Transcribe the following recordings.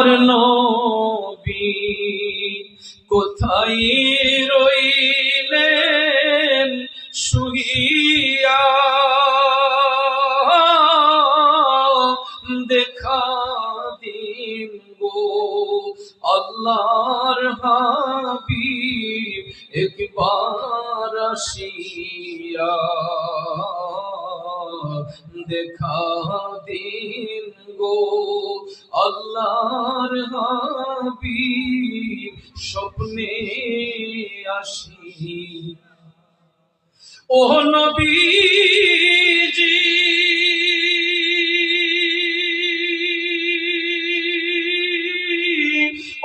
নবী কোথায় রইলেন শুইয়া? দেখা দিন গো আল্লাহর হাবিব একবার আসিয়া। দেখা দিন গো আল্লাহর হাবিব স্বপ্নে আসি। ও নবীজি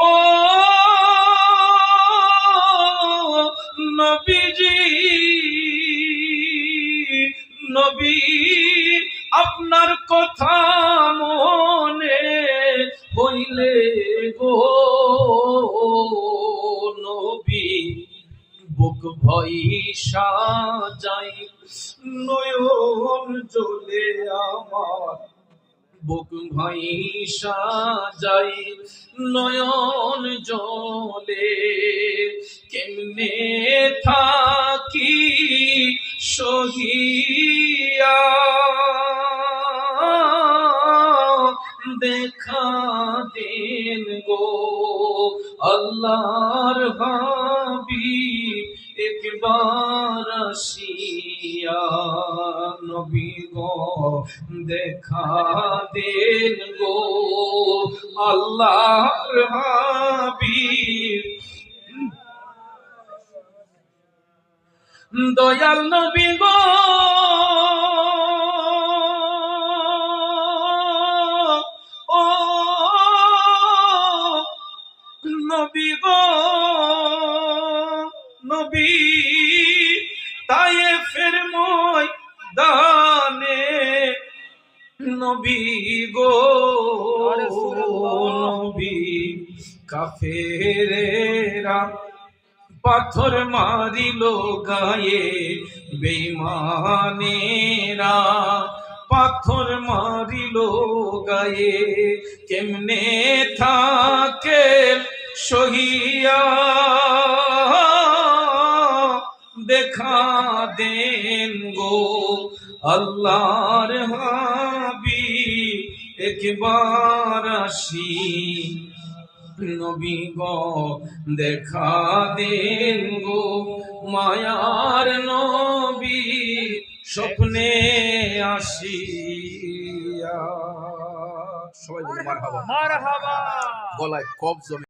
ও নবীজি নবী আপনার কথা ভই সাজাই নয়ন জ্বলে আমার। বুক ভাই সাজাই নয়ন জলে কেমনে থাকি সহিয়া? দেখা দেন গো আল্লাহর হাবিব আসিয়া নবী গো, দেখা দেন গো। আল্লাহর হাবিব। দয়াল নবী গো। ও নবী গো, নবী ফের মই দানে নবী গো নবী কাফেরেরা পাথর মারিল গায়ে। বেমানেরা পাথর মারিল গায়ে। কেমনে থাকে সহিয়া? দেখা দেন গো। আল্লাহর হাবি একবার আসি। নবী গো দেখা দেন গো। মায়ার নবী স্বপ্নে আসিয়া সবাই মারহাবা। মারহাবা। গলায় কফ জমে।